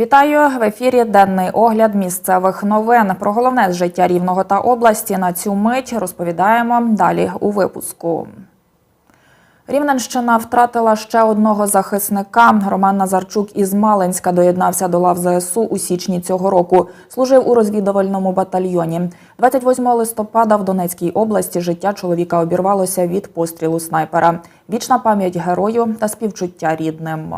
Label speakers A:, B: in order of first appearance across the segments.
A: Вітаю в ефірі. Денний огляд місцевих новин. Про головне з життя рівного та області на цю мить розповідаємо далі у випуску. Рівненщина втратила ще одного захисника. Роман Назарчук із Малинська доєднався до лав ЗСУ у січні цього року. Служив у розвідувальному батальйоні. 28 листопада в Донецькій області життя чоловіка обірвалося від пострілу снайпера. Вічна пам'ять герою та співчуття рідним.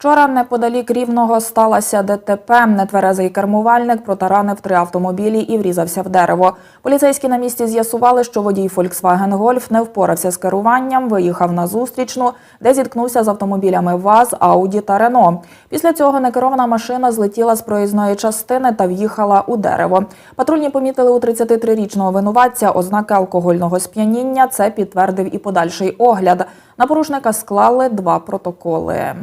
A: Вчора неподалік Рівного сталося ДТП. Нетверезий кермувальник протаранив три автомобілі і врізався в дерево. Поліцейські на місці з'ясували, що водій Volkswagen Golf не впорався з керуванням, виїхав на зустрічну, де зіткнувся з автомобілями ВАЗ, Ауді та Рено. Після цього некерована машина злетіла з проїзної частини та в'їхала у дерево. Патрульні помітили у 33-річного винуватця ознаки алкогольного сп'яніння. Це підтвердив і подальший огляд. На порушника склали два протоколи.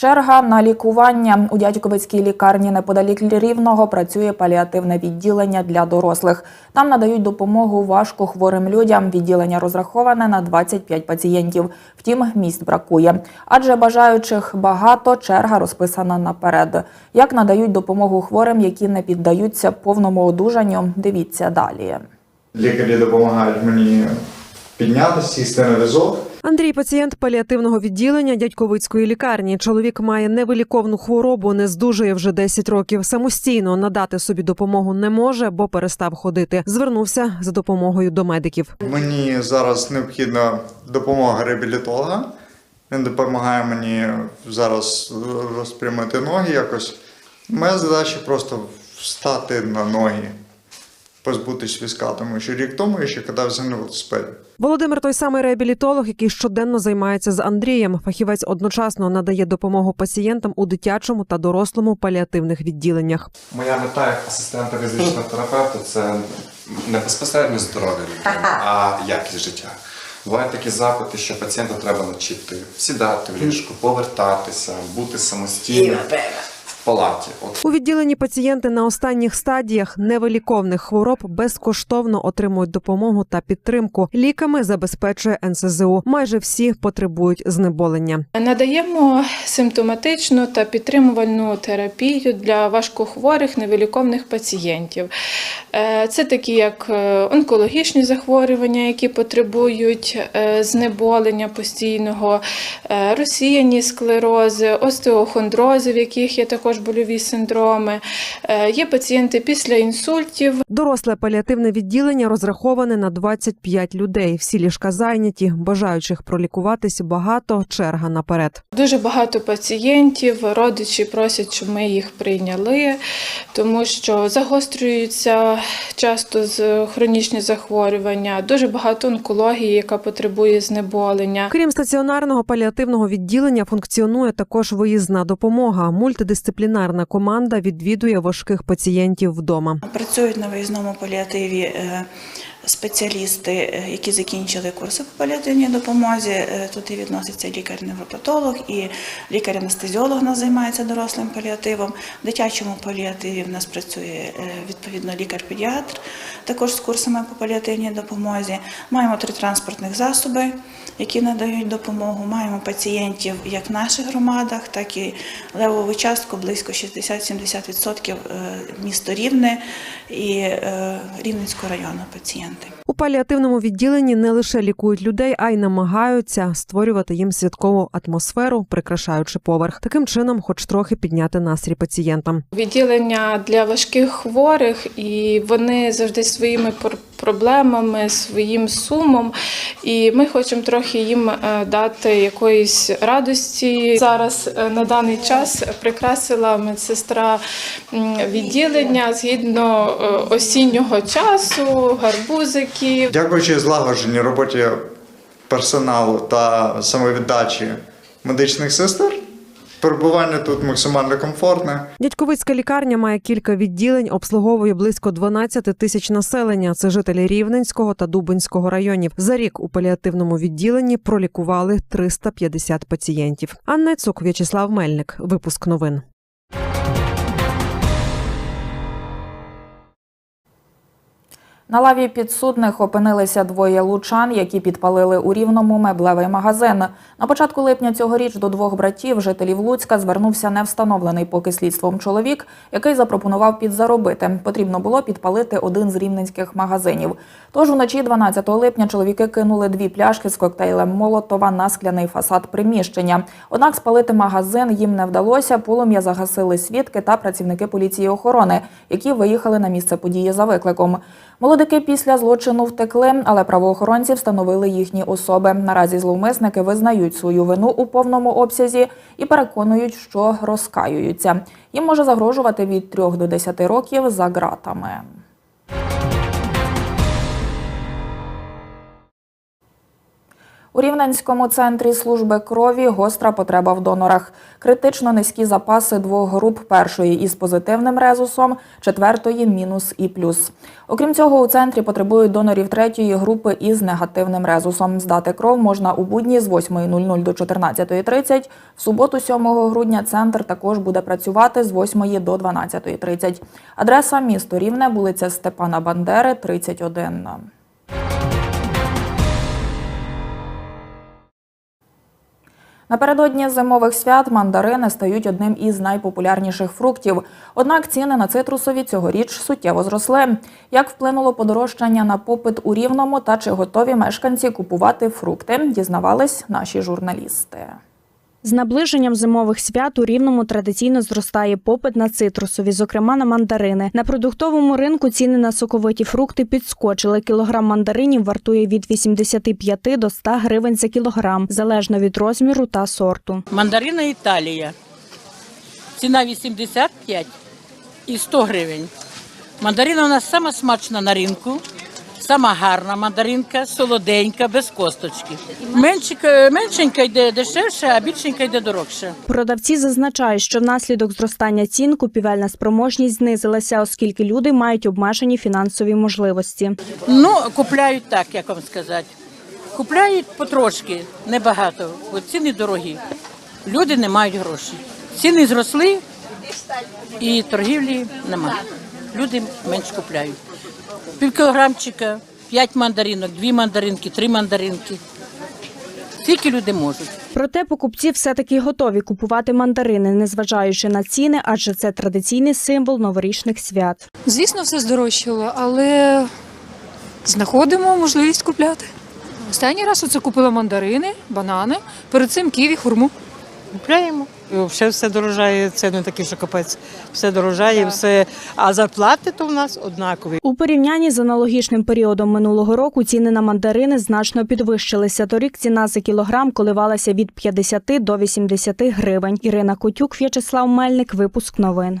A: Черга на лікування у дядьковицькій лікарні неподалік Рівного працює паліативне відділення для дорослих. Там надають допомогу важко хворим людям. Відділення розраховане на 25 пацієнтів. Втім, місць бракує. Адже бажаючих багато, черга розписана наперед. Як надають допомогу хворим, які не піддаються повному одужанню, дивіться далі.
B: Лікарі допомагають мені піднятися, сісти на візок.
C: Андрій пацієнт паліативного відділення дядьковицької лікарні. Чоловік має невиліковну хворобу, не здужує вже 10 років. Самостійно надати собі допомогу не може, бо перестав ходити. Звернувся за допомогою до медиків.
B: Мені зараз необхідна допомога реабілітолога. Він допомагає мені зараз розпрямити ноги якось. Моя задача просто встати на ноги, позбутись візка, тому що рік тому я ще катався на велосипеді.
C: Володимир той самий реабілітолог, який щоденно займається з Андрієм. Фахівець одночасно надає допомогу пацієнтам у дитячому та дорослому паліативних відділеннях.
D: Моя мета як асистента фізичного терапевта це не безпосередньо здоров'я людини, а якість життя. Бувають такі запити, що пацієнта треба навчити сідати в ліжку, повертатися, бути самостійним палаті. От
C: У відділенні пацієнти на останніх стадіях невиліковних хвороб безкоштовно отримують допомогу та підтримку. Ліками забезпечує НСЗУ. Майже всі потребують знеболення.
E: Надаємо симптоматичну та підтримувальну терапію для важкохворих невиліковних пацієнтів. Е, Це такі як е, онкологічні захворювання, які потребують е, знеболення постійного, розсіяні склерози, остеохондрози, в яких є також больові синдроми. Е, Є пацієнти після інсультів,
C: Доросле паліативне відділення розраховане на 25 людей. Всі ліжка зайняті, бажаючих пролікуватись багато. Черга наперед.
E: Дуже багато пацієнтів, родичі просять, щоб ми їх прийняли, тому що загострюються часто з хронічні захворювання, дуже багато онкології, яка потребує знеболення.
C: Крім стаціонарного паліативного відділення, функціонує також виїзна допомога. Мультидисциплінарна команда відвідує важких пацієнтів вдома.
F: Працюють на виїзному паліативі е, спеціалісти, е, які закінчили курси по паліативній допомозі. Е, Туди відноситься лікар-невропатолог і лікар-анестезіолог нас займається дорослим паліативом. В дитячому паліативі в нас працює е, відповідно лікар-педіатр, також з курсами по паліативній допомозі. Маємо три транспортних засоби, які надають допомогу. Маємо пацієнтів як в наших громадах, так і левову частку близько 60-70% е, місто Рівне і Рівненського району пацієнти.
C: У паліативному відділенні не лише лікують людей, а й намагаються створювати їм святкову атмосферу, прикрашаючи поверх. Таким чином, хоч трохи підняти настрій пацієнтам.
E: Відділення для важких хворих, і вони завжди своїми пр- проблемами, своїм сумом. І ми хочемо трохи їм е, дати якоїсь радості. Зараз е, на даний час прикрасила медсестра відділення згідно е, осіннього часу, гарбузиків.
B: Дякуючи злагодженій роботі персоналу та самовіддачі медичних сестер. Перебування тут максимально комфортне.
C: Дядьковицька лікарня має кілька відділень, обслуговує близько 12 тисяч населення. Це жителі Рівненського та Дубинського районів. За рік у паліативному відділенні пролікували 350 пацієнтів. Анна Цук, В'ячеслав Мельник. Випуск новин.
A: На лаві підсудних опинилися двоє лучан, які підпалили у рівному меблевий магазин. На початку липня цьогоріч до двох братів, жителів Луцька, звернувся невстановлений поки слідством чоловік, який запропонував підзаробити. Потрібно було підпалити один з рівненських магазинів. Тож вночі 12 липня чоловіки кинули дві пляшки з коктейлем Молотова на скляний фасад приміщення. Однак спалити магазин їм не вдалося. Полум'я загасили свідки та працівники поліції охорони, які виїхали на місце події за викликом. Молодики після злочину втекли, але правоохоронці встановили їхні особи. Наразі зловмисники визнають свою вину у повному обсязі і переконують, що розкаюються. Їм може загрожувати від 3 до 10 років за ґратами. У Рівненському центрі служби крові гостра потреба в донорах. Критично низькі запаси двох груп першої із позитивним резусом, четвертої мінус і плюс. Окрім цього, у центрі потребують донорів третьої групи із негативним резусом. Здати кров можна у будні з 8.00 до 14.30. В суботу, 7 грудня, центр також буде працювати з 8 до 12.30. Адреса місто Рівне, вулиця Степана Бандери, 31. Напередодні зимових свят мандарини стають одним із найпопулярніших фруктів. Однак ціни на цитрусові цьогоріч суттєво зросли. Як вплинуло подорожчання на попит у Рівному та чи готові мешканці купувати фрукти, дізнавались наші журналісти.
G: З наближенням зимових свят у Рівному традиційно зростає попит на цитрусові, зокрема на мандарини. На продуктовому ринку ціни на соковиті фрукти підскочили. Кілограм мандаринів вартує від 85 до 100 гривень за кілограм, залежно від розміру та сорту.
H: Мандарина Італія. Ціна 85 і 100 гривень. Мандарина у нас сама смачна на ринку, сама гарна мандаринка, солоденька, без косточки. Меншенька, меншенька йде дешевше, а більшенька йде дорожче.
G: Продавці зазначають, що внаслідок зростання цін купівельна спроможність знизилася, оскільки люди мають обмежені фінансові можливості.
H: Ну, купляють так, як вам сказати. Купляють потрошки, небагато, бо ціни дорогі. Люди не мають грошей. Ціни зросли і торгівлі немає. Люди менш купляють. Пів кілограмчика, п'ять мандаринок, дві мандаринки, три мандаринки. Скільки люди можуть.
G: Проте покупці все-таки готові купувати мандарини, незважаючи на ціни, адже це традиційний символ новорічних свят.
I: Звісно, все здорожчало, але знаходимо можливість купляти. Останній раз оце купила мандарини, банани, перед цим ківі, хурму.
J: Купляємо. Все все дорожає, це не такий, що капець. Все дорожає, все. А зарплати то в нас однакові.
G: У порівнянні з аналогічним періодом минулого року ціни на мандарини значно підвищилися. Торік ціна за кілограм коливалася від 50 до 80 гривень. Ірина Котюк, В'ячеслав Мельник. Випуск новин.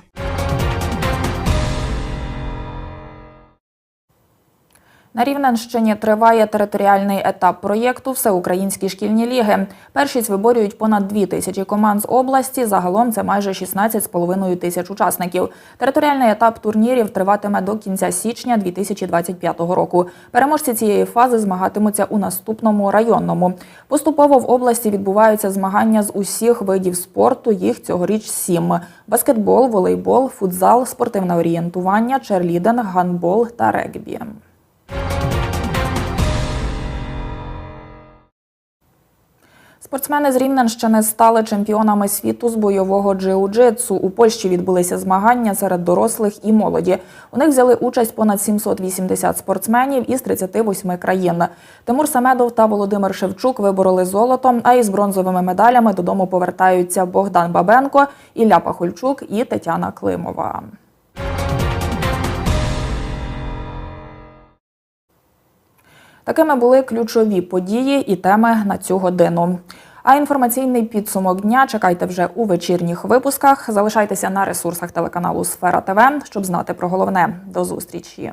A: На Рівненщині триває територіальний етап проєкту Всеукраїнські шкільні ліги. Першість виборюють понад дві тисячі команд з області. Загалом це майже 16,5 тисяч учасників. Територіальний етап турнірів триватиме до кінця січня 2025 року. Переможці цієї фази змагатимуться у наступному районному. Поступово в області відбуваються змагання з усіх видів спорту. Їх цьогоріч сім: баскетбол, волейбол, футзал, спортивне орієнтування, черлідинг, гандбол та регбі. Спортсмени з Рівненщини стали чемпіонами світу з бойового джиу-джитсу. У Польщі відбулися змагання серед дорослих і молоді. У них взяли участь понад 780 спортсменів із 38 країн. Тимур Самедов та Володимир Шевчук вибороли золото, а із бронзовими медалями додому повертаються Богдан Бабенко, Ілля Пахольчук і Тетяна Климова. Такими були ключові події і теми на цю годину. А інформаційний підсумок дня чекайте вже у вечірніх випусках. Залишайтеся на ресурсах телеканалу Сфера ТВ, щоб знати про головне. До зустрічі.